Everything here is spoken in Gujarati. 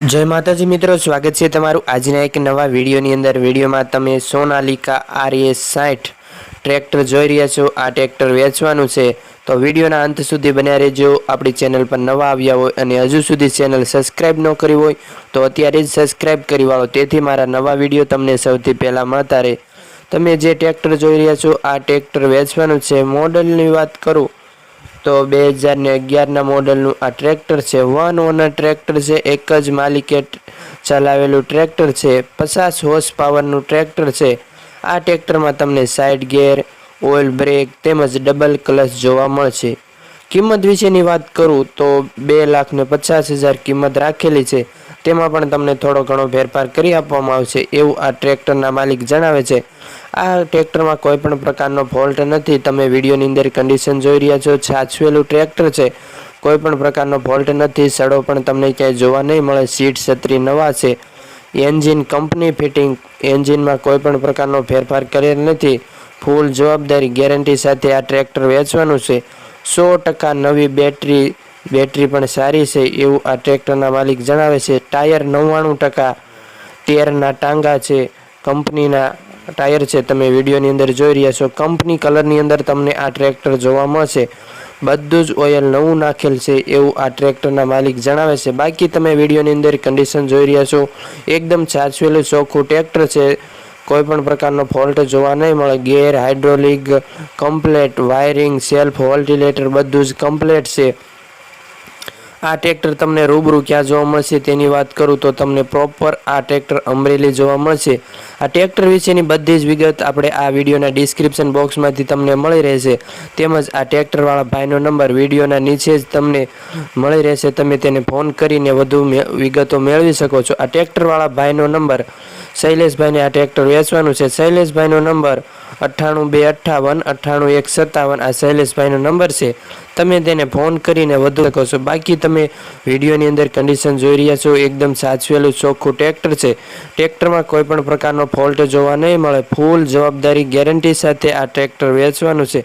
જય માતાજી મિત્રો, સ્વાગત છે તમારું આજના એક નવા વિડીયોની અંદર. વિડીયોમાં તમે સોનાલિકા આરએસ સાઠ ટ્રેક્ટર જોઈ રહ્યા છો. આ ટ્રેક્ટર વેચવાનું છે. તો વિડીયોના અંત સુધી બન્યા રહેજો. આપણી ચેનલ પર નવા આવ્યા હોય અને હજુ સુધી ચેનલ સબસ્ક્રાઈબ ન કરી હોય, તો અત્યારે જ સબસ્ક્રાઈબ કરી વાળો. તેથી મારા નવા વીડિયો તમને સૌથી પહેલાં મળતા રહે. તમે જે ટ્રેક્ટર જોઈ રહ્યા છો, આ ટ્રેક્ટર વેચવાનું છે. મોડલની વાત કરું તો બે હજાર ને અગિયારના મોડલનું આ ટ્રેક્ટર છે. વન ઓનર ટ્રેક્ટર છે, એક જ માલિકે ચલાવેલું ટ્રેક્ટર છે. પચાસ હોર્સ પાવરનું ટ્રેક્ટર છે. આ ટ્રેક્ટરમાં તમને સાઇડ ગેર ઓઇલ બ્રેક તેમજ ડબલ ક્લચ જોવા મળશે. કિંમત વિશેની વાત કરું તો બે લાખ ને પચાસ હજાર કિંમત રાખેલી છે. તેમાં પણ તમને થોડો ઘણો ફેરફાર કરી આપવામાં આવશે એવું આ ટ્રેક્ટરના માલિક જણાવે છે. આ ટ્રેક્ટરમાં કોઈ પણ પ્રકારનો ફોલ્ટ નથી. તમે વિડીયોની અંદર કન્ડિશન જોઈ રહ્યા છો. છાછવેલું ટ્રેક્ટર છે. કોઈ પણ પ્રકારનો ફોલ્ટ નથી. સડો પણ તમને ક્યાંય જોવા નહીં મળે. સીટ છત્રી નવા છે. એન્જિન કંપની ફિટિંગ એન્જિનમાં કોઈ પણ પ્રકારનો ફેરફાર કરેલ નથી. ફૂલ જવાબદારી ગેરંટી સાથે આ ટ્રેક્ટર વેચવાનું છે. સો ટકા નવી બેટરી બેટરી પણ સારી છે એવું આ ટ્રેક્ટરના માલિક જણાવે છે. ટાયર નવ્વાણું ટકા ટેરના ટાંગા છે. કંપનીના ટાયર છે. તમે વિડીયોની અંદર જોઈ રહ્યા છો. કંપની કલરની અંદર તમને આ ટ્રેક્ટર જોવા મળશે. બધું જ ઓઇલ નવું નાખેલ છે એવું આ ટ્રેક્ટરના માલિક જણાવે છે. બાકી તમે વિડીયોની અંદર કન્ડિશન જોઈ રહ્યા છો. એકદમ સાચવેલું ચોખ્ખું ટ્રેક્ટર છે. કોઈ પણ પ્રકારનો ફોલ્ટ જોવા નહીં મળે. Gear hydraulic complete wiring self વોલ્ટિલેટર બધું જ કમ્પ્લેટ છે. આ ટ્રેક્ટર તમને રૂબરૂ ક્યાં જોવા મળશે તેની વાત કરું તો તમને પ્રોપર આ ટ્રેક્ટર અમરેલી જોવા મળશે. આ ટ્રેક્ટર વિશેની બધી જ વિગત આપણે આ વિડીયોના ડિસ્ક્રિપ્શન બોક્સમાંથી તમને મળી રહેશે. તેમજ આ ટ્રેક્ટરવાળા ભાઈનો નંબર વિડીયોના નીચે જ તમને મળી રહેશે. તમે તેને ફોન કરીને વધુ વિગતો મેળવી શકો છો. આ ટ્રેક્ટરવાળા ભાઈનો નંબર શૈલેષભાઈને આ ટ્રેક્ટર વેચવાનું છે. શૈલેષભાઈનો નંબર અઠ્ઠાણું બે અઠ્ઠાવન, અઠ્ઠાણું એક સત્તાવન, આ શૈલેષભાઈનો નંબર છે. તમે તેને ફોન કરીને વધુ શકો છો. બાકી તમે વિડીયોની અંદર કન્ડિશન જોઈ રહ્યા છો, એકદમ સાચવેલું, ચોખ્ખું ટ્રેક્ટર છે. ટ્રેક્ટરમાં કોઈ પણ પ્રકારનો ફોલ્ટ જોવા નહીં મળે. ફૂલ જવાબદારી ગેરંટી સાથે આ ટ્રેક્ટર વેચવાનું છે.